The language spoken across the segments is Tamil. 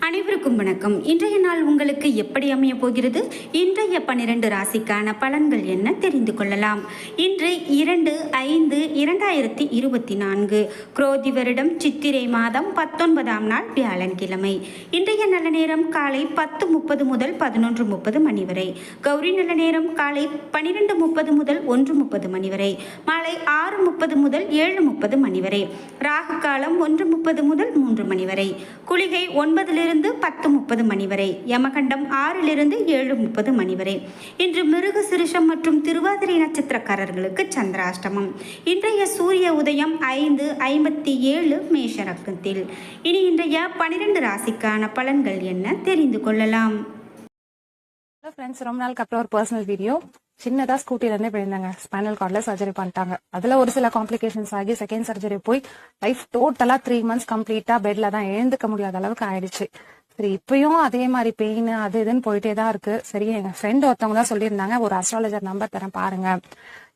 அனைவருக்கும் வணக்கம். இன்றைய நாள் உங்களுக்கு எப்படி அமைய போகிறது? இன்றைய பன்னிரண்டு ராசிக்கான பலன்கள் என்ன தெரிந்து கொள்ளலாம். இன்று இரண்டு ஐந்து இரண்டாயிரத்தி இருபத்தி நான்கு. குரோதி வருடம் சித்திரை மாதம் பத்தொன்பதாம் நாள் வியாழன்கிழமை. இன்றைய நல்ல நேரம் காலை பத்து முப்பது முதல் பதினொன்று முப்பது மணி வரை. கௌரி நல்ல நேரம் காலை பன்னிரெண்டு முப்பது முதல் ஒன்று முப்பது மணி வரை. மாலை ஆறு முப்பது முதல் ஏழு முப்பது மணி வரை. ராகு காலம் ஒன்று முப்பது முதல் மூன்று மணி வரை. குளிகை ஒன்பதிலிருந்து பத்து முப்பது மணி வரை. யமகண்டம் ஆறிலிருந்து ஏழு முப்பது மணி வரை. இன்று மிருக சிறுஷம் மற்றும் திருவாதிரை நட்சத்திரக்காரர்களுக்கு சந்திராஷ்டமம். இன்றைய சூரிய உதயம் ஐந்து ஐம்பத்தி ஏழு மேஷரக்கத்தில். இனி இன்றைய பனிரெண்டு ராசிக்கான பலன்கள் என்ன தெரிந்து கொள்ளலாம். ஹலோ ஃப்ரெண்ட்ஸ் ரொம்ப நாளுக்கு அப்புறம் ஒரு பர்சனல் வீடியோ சின்னதா ஸ்கூட்டில இருந்தே போயிருந்தாங்க. ஸ்பைனல் கார்டில் சர்ஜரி பண்ணிட்டாங்க. அதுல ஒரு சில காம்ப்ளிகேஷன்ஸ் ஆகி செகண்ட் சர்ஜரி போய் லைஃப் டோட்டலா த்ரீ மந்த்ஸ் கம்ப்ளீட்டா பெட்ல தான் எழுந்துக்க முடியாத அளவுக்கு ஆயிடுச்சு. சரி இப்பயும் அதே மாதிரி பெயின் அது இதுன்னு போயிட்டே தான் இருக்கு. சரி எங்க ஃப்ரெண்ட் ஒருத்தவங்க தான் சொல்லியிருந்தாங்க. ஒரு அஸ்ட்ராலஜர் நம்பர் தரேன் பாருங்க.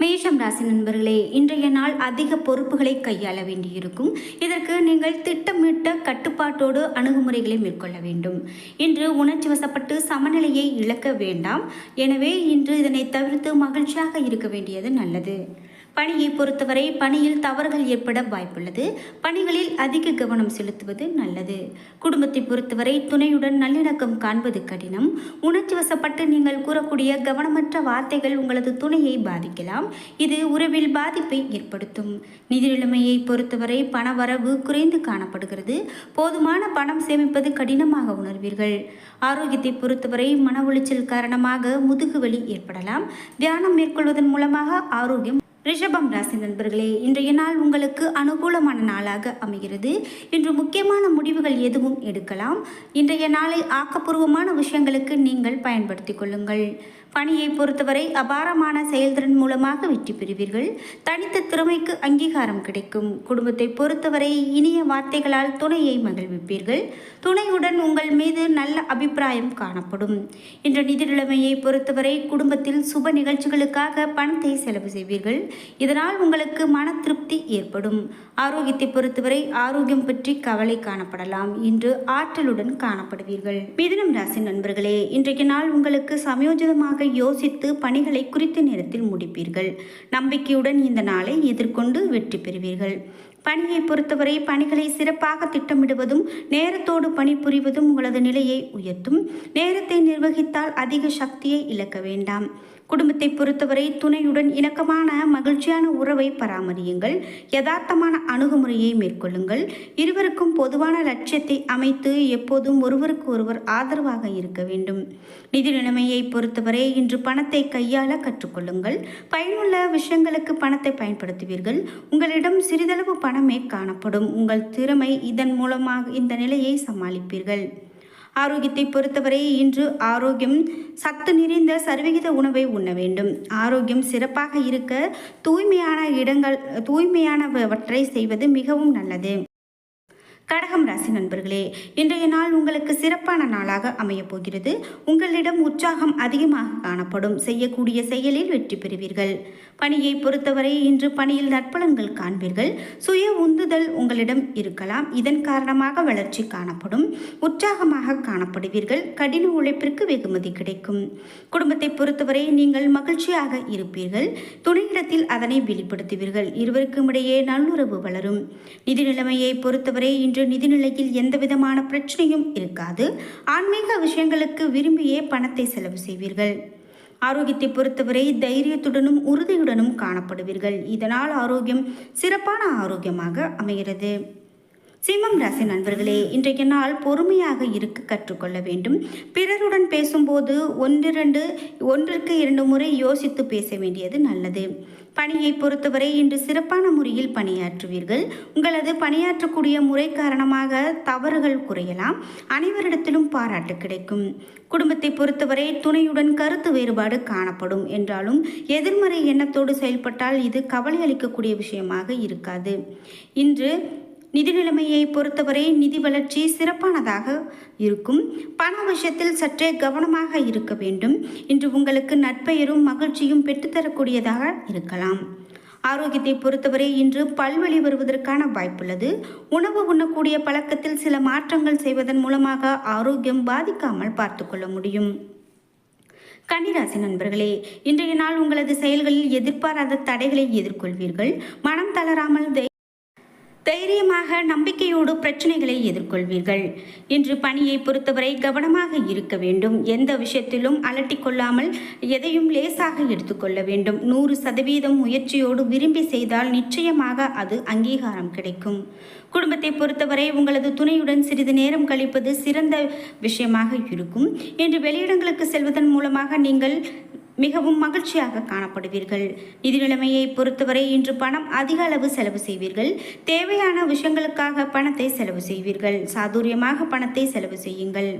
மேஷம் ராசி நண்பர்களே இன்றைய நாள் அதிக பொறுப்புகளை கையாள வேண்டியிருக்கும். இதற்கு நீங்கள் திட்டமிட்ட கட்டுப்பாட்டோடு அணுகுமுறைகளை மேற்கொள்ள வேண்டும். இன்று உணர்ச்சி வசப்பட்டு சமநிலையை இழக்க வேண்டாம். எனவே இன்று இதனை தவிர்த்து மகிழ்ச்சியாக இருக்க வேண்டியது நல்லது. பணியை பொறுத்தவரை பணியில் தவறுகள் ஏற்பட வாய்ப்புள்ளது. பணிகளில் அதிக கவனம் செலுத்துவது நல்லது. குடும்பத்தை பொறுத்தவரை துணையுடன் நல்லிணக்கம் காண்பது கடினம். உணர்ச்சி வசப்பட்டு நீங்கள் கூறக்கூடிய கவனமற்ற வார்த்தைகள் உங்களது துணையை பாதிக்கலாம். இது உறவில் பாதிப்பை ஏற்படுத்தும். நிதி நிலைமையை பொறுத்தவரை பணவரவு குறைந்து காணப்படுகிறது. போதுமான பணம் சேமிப்பது கடினமாக உணர்வீர்கள். ஆரோக்கியத்தை பொறுத்தவரை மன உளைச்சல் காரணமாக முதுகுவலி ஏற்படலாம். தியானம் மேற்கொள்வதன் மூலமாக ஆரோக்கியம் ரிஷபம் ராசி நண்பர்களே இன்றைய நாள் உங்களுக்கு அனுகூலமான நாளாக அமைகிறது. இன்று முக்கியமான முடிவுகள் எதுவும் எடுக்கலாம். இன்றைய நாளை ஆக்கப்பூர்வமான விஷயங்களுக்கு நீங்கள் பயன்படுத்திக் கொள்ளுங்கள். பணியை பொறுத்தவரை அபாரமான செயல்திறன் மூலமாக வெற்றி பெறுவீர்கள். தனித்த திறமைக்கு அங்கீகாரம் கிடைக்கும். குடும்பத்தை பொறுத்தவரை இனிய வார்த்தைகளால் துணையை மகிழ்விப்பீர்கள். துணையுடன் உங்கள் மீது நல்ல அபிப்பிராயம் காணப்படும். இன்று நிதி நிலைமையை பொறுத்தவரை குடும்பத்தில் சுப நிகழ்ச்சிகளுக்காக பணத்தை செலவு செய்வீர்கள். இதனால் உங்களுக்கு மன திருப்தி ஏற்படும். ஆரோக்கியத்தை பொறுத்தவரை ஆரோக்கியம் பற்றி கவலை காணப்படலாம். இன்று ஆற்றலுடன் காணப்படுவீர்கள். மிதனம் ராசி நண்பர்களே இன்றைக்கு நாள் உங்களுக்கு சமயோஜிதமாக யோசித்து பணிகளை குறித்த நேரத்தில் முடிப்பீர்கள். நம்பிக்கையுடன் இந்த நாளை எதிர்கொண்டு வெற்றி பெறுவீர்கள். பணியை பொறுத்தவரை பணிகளை சிறப்பாக திட்டமிடுவதும் நேரத்தோடு பணிபுரிவதும் உங்களது நிலையை உயர்த்தும். நேரத்தை நிர்வகித்தால் அதிக சக்தியை இழக்க வேண்டாம். குடும்பத்தை பொறுத்தவரை துணையுடன் இணக்கமான மகிழ்ச்சியான உறவை பராமரியுங்கள். யதார்த்தமான அணுகுமுறையை மேற்கொள்ளுங்கள். இருவருக்கும் பொதுவான லட்சியத்தை அமைத்து எப்போதும் ஒருவருக்கு ஒருவர் ஆதரவாக இருக்க வேண்டும். நிதி நிலைமையை பொறுத்தவரை இன்று பணத்தை கையாள கற்றுக்கொள்ளுங்கள். பயனுள்ள விஷயங்களுக்கு பணத்தை பயன்படுத்துவீர்கள். உங்களிடம் சிறிதளவு பணம் காணப்படும். உங்கள் திறமை இதன் மூலமாக இந்த நிலையை சமாளிப்பீர்கள். ஆரோக்கியத்தை பொறுத்தவரை இன்று ஆரோக்கியம் சத்து நிறைந்த சர்விகித உணவை உண்ண வேண்டும். ஆரோக்கியம் சிறப்பாக இருக்க தூய்மையான இடங்கள் தூய்மையானவற்றை செய்வது மிகவும் நல்லது. கடகம் ராசி நண்பர்களே இன்றைய நாள் உங்களுக்கு சிறப்பான நாளாக அமையப் போகிறது. உங்களிடம் உற்சாகம் அதிகமாக காணப்படும். செய்யக்கூடிய செயலில் வெற்றி பெறுவீர்கள். பணியை பொறுத்தவரை இன்று பணியில் நற்பலன்கள் காண்பீர்கள். சுய உந்துதல் உங்களிடம் இருக்கலாம். இதன் காரணமாக வளர்ச்சி காணப்படும். உற்சாகமாக காணப்படுவீர்கள். கடின உழைப்பிற்கு வெகுமதி கிடைக்கும். குடும்பத்தை பொறுத்தவரை நீங்கள் மகிழ்ச்சியாக இருப்பீர்கள். துணையிடத்தில் அதனை வெளிப்படுத்துவீர்கள். இருவருக்கும் இடையே நல்லுறவு வளரும். நிதி நிலைமையை பொறுத்தவரை இன்று நிதிநிலையில் எந்தவிதமான பிரச்சனையும் இருக்காது. ஆன்மீக விஷயங்களுக்கு விரும்பியே பணத்தை செலவு செய்வீர்கள். ஆரோக்கியத்தை பொறுத்தவரை தைரியத்துடனும் உறுதியுடனும் காணப்படுவீர்கள். இதனால் ஆரோக்கியம் சிறப்பான ஆரோக்கியமாக அமைகிறது. சிம்மம் ராசி நண்பர்களே இன்றைய நாள் பொறுமையாக இருக்க கற்றுக்கொள்ள வேண்டும். பிறருடன் பேசும்போது ஒன்றிரண்டு ஒன்றிற்கு இரண்டு முறை யோசித்து பேச வேண்டியது நல்லது. பணியை பொறுத்தவரை இன்று சிறப்பான முறையில் பணியாற்றுவீர்கள். உங்களது பணியாற்றக்கூடிய முறை காரணமாக தவறுகள் குறையலாம். அனைவரிடத்திலும் பாராட்டு கிடைக்கும். குடும்பத்தை பொறுத்தவரை துணையுடன் கருத்து வேறுபாடு காணப்படும். என்றாலும் எதிர்மறை எண்ணத்தோடு செயல்பட்டால் இது கவலை அளிக்கக்கூடிய விஷயமாக இருக்காது. இன்று நிதி நிலைமையை பொறுத்தவரை நிதி வளர்ச்சி சிறப்பானதாக இருக்கும். பண விஷயத்தில் சற்றே கவனமாக இருக்க வேண்டும். இன்று உங்களுக்கு நற்பெயரும் மகிழ்ச்சியும் பெற்றுத்தரக்கூடியதாக இருக்கலாம். ஆரோக்கியத்தை பொறுத்தவரை இன்று பல்வழி வருவதற்கான வாய்ப்புள்ளது. உணவு உண்ணக்கூடிய பழக்கத்தில் சில மாற்றங்கள் செய்வதன் மூலமாக ஆரோக்கியம் பாதிக்காமல் பார்த்துக்கொள்ள முடியும். கன்னிராசி நண்பர்களே இன்றைய நாள் உங்களது செயல்களில் எதிர்பாராத தடைகளை எதிர்கொள்வீர்கள். மனம் தளராமல் தை- தைரியமாக நம்பிக்கையோடு பிரச்சனைகளை எதிர்கொள்வீர்கள். இன்று பணியை பொறுத்தவரை கவனமாக இருக்க வேண்டும். எந்த விஷயத்திலும் அலட்டிக் கொள்ளாமல் எதையும் லேசாக எடுத்துக்கொள்ள வேண்டும். நூறு சதவீதம் முயற்சியோடு விரும்பி செய்தால் நிச்சயமாக அது அங்கீகாரம் கிடைக்கும். குடும்பத்தை பொறுத்தவரை உங்களது துணையுடன் சிறிது நேரம் கழிப்பது சிறந்த விஷயமாக இருக்கும். இன்று வெளியிடங்களுக்கு செல்வதன் மூலமாக நீங்கள் மிகவும் மகிழ்ச்சியாக காணப்படுவீர்கள். நிதி நிலைமையை பொறுத்தவரை இன்று பணம் அதிக அளவு செலவு செய்வீர்கள். தேவையான விஷயங்களுக்காக பணத்தை செலவு செய்வீர்கள். சாதுரியமாக பணத்தை செலவு செய்யுங்கள்.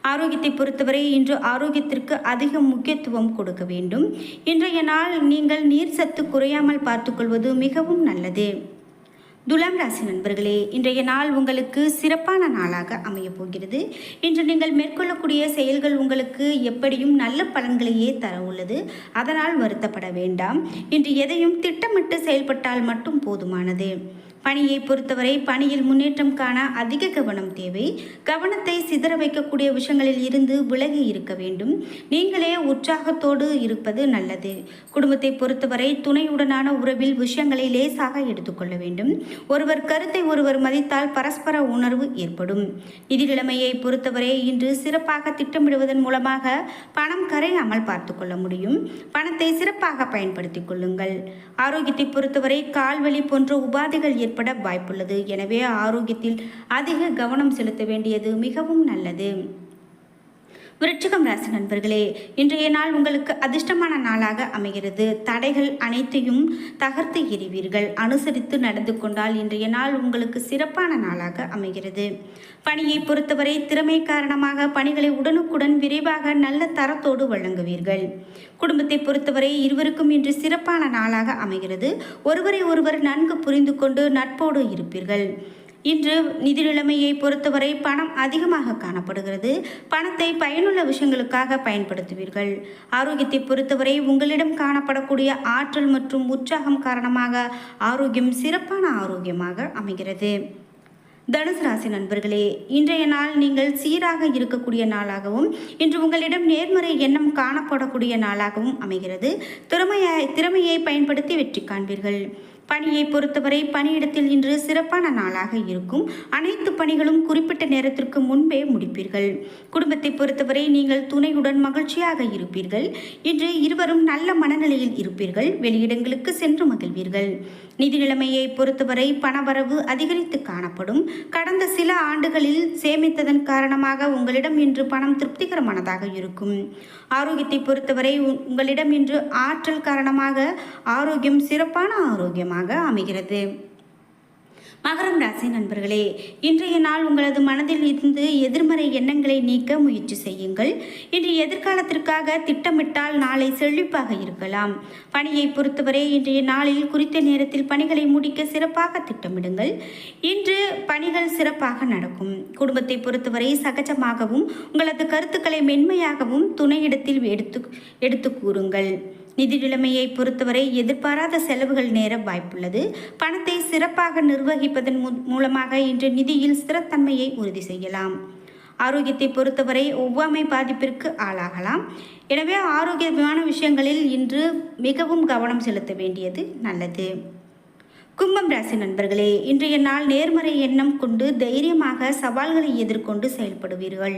ஆரோக்கியத்தை பொறுத்தவரை இன்று ஆரோக்கியத்திற்கு அதிக முக்கியத்துவம் கொடுக்க வேண்டும். இன்றைய நாள் நீங்கள் நீர் சத்து குறையாமல் பார்த்துக்கொள்வது மிகவும் நல்லது. துலாம் ராசி நண்பர்களே இன்றைய நாள் உங்களுக்கு சிறப்பான நாளாக அமையப் போகிறது. இன்று நீங்கள் மேற்கொள்ளக்கூடிய செயல்கள் உங்களுக்கு எப்படியும் நல்ல பலன்களையே தர உள்ளது. அதனால் வருத்தப்பட வேண்டாம். இன்று எதையும் திட்டமிட்டு செயல்பட்டால் மட்டும் போதுமானது. பணியை பொறுத்தவரை பணியில் முன்னேற்றம் காண அதிக கவனம் தேவை. கவனத்தை சிதற வைக்கக்கூடிய விஷயங்களில் இருந்து விலகி இருக்க வேண்டும். நீங்களே உற்சாகத்தோடு இருப்பது நல்லது. குடும்பத்தை பொறுத்தவரை துணையுடனான உறவில் விஷயங்களை லேசாக எடுத்துக்கொள்ள வேண்டும். ஒருவர் கருத்தை ஒருவர் மதித்தால் பரஸ்பர உணர்வு ஏற்படும். நிதி நிலைமையை பொறுத்தவரை இன்று சிறப்பாக திட்டமிடுவதன் மூலமாக பணம் கரையாமல் பார்த்து கொள்ள முடியும். பணத்தை சிறப்பாக பயன்படுத்திக் கொள்ளுங்கள். ஆரோக்கியத்தை பொறுத்தவரை கால்வழி போன்ற உபாதைகள் ஏற்பட வாய்ப்புள்ளது. எனவே ஆரோக்கியத்தில் அதிக கவனம் செலுத்த வேண்டியது மிகவும் நல்லது. விருச்சிகம் ராசி நண்பர்களே இன்றைய நாள் உங்களுக்கு அதிர்ஷ்டமான நாளாக அமைகிறது. தடைகள் அனைத்தையும் தகர்த்து எறிவீர்கள். அனுசரித்து நடந்து கொண்டால் இன்றைய நாள் உங்களுக்கு சிறப்பான நாளாக அமைகிறது. பணியை பொறுத்தவரை திறமை காரணமாக பணிகளை உடனுக்குடன் விரைவாக நல்ல தரத்தோடு வழங்குவீர்கள். குடும்பத்தை பொறுத்தவரை இருவருக்கும் இன்று சிறப்பான நாளாக அமைகிறது. ஒருவரை ஒருவர் நன்கு புரிந்து கொண்டு நட்போடு இருப்பீர்கள். இன்று நிதி நிலைமையை பொறுத்தவரை பணம் அதிகமாக காணப்படுகிறது. பணத்தை பயனுள்ள விஷயங்களுக்காக பயன்படுத்துவீர்கள். ஆரோக்கியத்தை பொறுத்தவரை உங்களிடம் காணப்படக்கூடிய ஆற்றல் மற்றும் உற்சாகம் காரணமாக ஆரோக்கியம் சிறப்பான ஆரோக்கியமாக அமைகிறது. தனுசு ராசி நண்பர்களே இன்றைய நாள் நீங்கள் சீராக இருக்கக்கூடிய நாளாகவும் இன்று உங்களிடம் நேர்மறை எண்ணம் காணப்படக்கூடிய நாளாகவும் அமைகிறது. திறமையை திறமையை பயன்படுத்தி வெற்றி காண்பீர்கள். பணியை பொறுத்தவரை பணியிடத்தில் இன்று சிறப்பான நாளாக இருக்கும். அனைத்து பணிகளும் குறிப்பிட்ட நேரத்திற்கு முன்பே முடிப்பீர்கள். குடும்பத்தை பொறுத்தவரை நீங்கள் துணையுடன் மகிழ்ச்சியாக இருப்பீர்கள். இன்று இருவரும் நல்ல மனநிலையில் இருப்பீர்கள். வெளியிடங்களுக்கு சென்று மகிழ்வீர்கள். நிதி நிலைமையை பொறுத்தவரை பணவரவு அதிகரித்து காணப்படும். கடந்த சில ஆண்டுகளில் சேமித்ததன் காரணமாக உங்களிடம் இன்று பணம் திருப்திகரமானதாக இருக்கும். ஆரோக்கியத்தை பொறுத்தவரை உங்களிடம் இன்று ஆற்றல் காரணமாக ஆரோக்கியம் சிறப்பான ஆரோக்கியமாக அமைகிறது. மகரம் ராசி நண்பர்களே இன்றைய நாள் உங்களது மனதில் இருந்து எதிர்மறை எண்ணங்களை நீக்க முயற்சி செய்யுங்கள். இன்று எதிர்காலத்திற்காக திட்டமிட்டால் நாளை செழிப்பாக இருக்கலாம். பணியை பொறுத்தவரை இன்றைய நாளில் குறித்த நேரத்தில் பணிகளை முடிக்க சிறப்பாக திட்டமிடுங்கள். இன்று பணிகள் சிறப்பாக நடக்கும். குடும்பத்தை பொறுத்தவரை சகஜமாகவும் உங்களது கருத்துக்களை மென்மையாகவும் துணையிடத்தில் எடுத்து எடுத்து கூறுங்கள். நிதி நிலைமையை பொறுத்தவரை எதிர்பாராத செலவுகள் நேர வாய்ப்புள்ளது. பணத்தை சிறப்பாக நிர்வகிப்பதன் மூ- மூலமாக இன்று நிதியில் ஸ்திரத்தன்மையை உறுதி செய்யலாம். ஆரோக்கியத்தை பொறுத்தவரை ஒவ்வாமை பாதிப்பிற்கு ஆளாகலாம். எனவே ஆரோக்கியமான விஷயங்களில் இன்று மிகவும் கவனம் செலுத்த வேண்டியது நல்லது. கும்பம் ராசி நண்பர்களே இன்றைய நாள் நேர்மறை எண்ணம் கொண்டு தைரியமாக சவால்களை எதிர்கொண்டு செயல்படுவீர்கள்.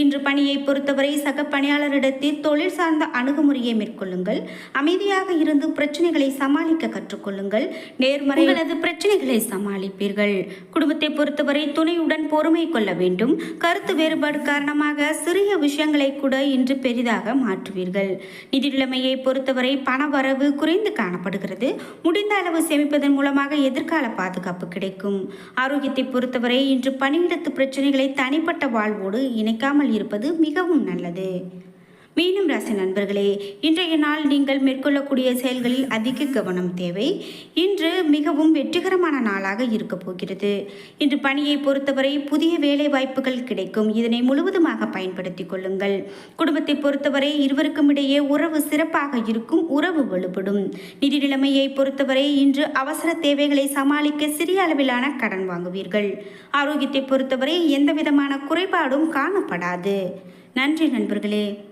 இன்று பணியை பொறுத்தவரை சக பணியாளரிடத்தில் தொழில் சார்ந்த அணுகுமுறையை மேற்கொள்ளுங்கள். அமைதியாக இருந்து பிரச்சனைகளை சமாளிக்க கற்றுக்கொள்ளுங்கள். நேர்மறை உங்களது பிரச்சனைகளை சமாளிப்பீர்கள். குடும்பத்தை பொறுத்தவரை துணையுடன் பொறுமை கொள்ள வேண்டும். கருத்து வேறுபாடு காரணமாக சிறிய விஷயங்களை கூட இன்று பெரிதாக மாற்றுவீர்கள். நிதி நிலைமையை பொறுத்தவரை பண வரவு குறைந்து காணப்படுகிறது. முடிந்த அளவு சேமிப்பதன் மூலம் மூலமாக எதிர்கால பாதுகாப்பு கிடைக்கும். ஆரோக்கியத்தை பொறுத்தவரை இன்று பணியிடத்து பிரச்சனைகளை தனிப்பட்ட வாழ்வோடு இணைக்காமல் இருப்பது மிகவும் நல்லது. மீனம் ராசி நண்பர்களே இன்றைய நாள் நீங்கள் மேற்கொள்ளக்கூடிய செயல்களில் அதிக கவனம் தேவை. இன்று மிகவும் வெற்றிகரமான நாளாக இருக்க போகிறது. இன்று பணியை பொறுத்தவரை புதிய வேலை வாய்ப்புகள் கிடைக்கும். இதனை முழுவதுமாக பயன்படுத்திக் கொள்ளுங்கள். குடும்பத்தை பொறுத்தவரை இருவருக்கும் இடையே உறவு சிறப்பாக இருக்கும் உறவு வலுப்படும். நிதி நிலைமையை பொறுத்தவரை இன்று அவசர தேவைகளை சமாளிக்க சிறிய அளவிலான கடன் வாங்குவீர்கள். ஆரோக்கியத்தை பொறுத்தவரை எந்த விதமான குறைபாடும் காணப்படாது. நன்றி நண்பர்களே.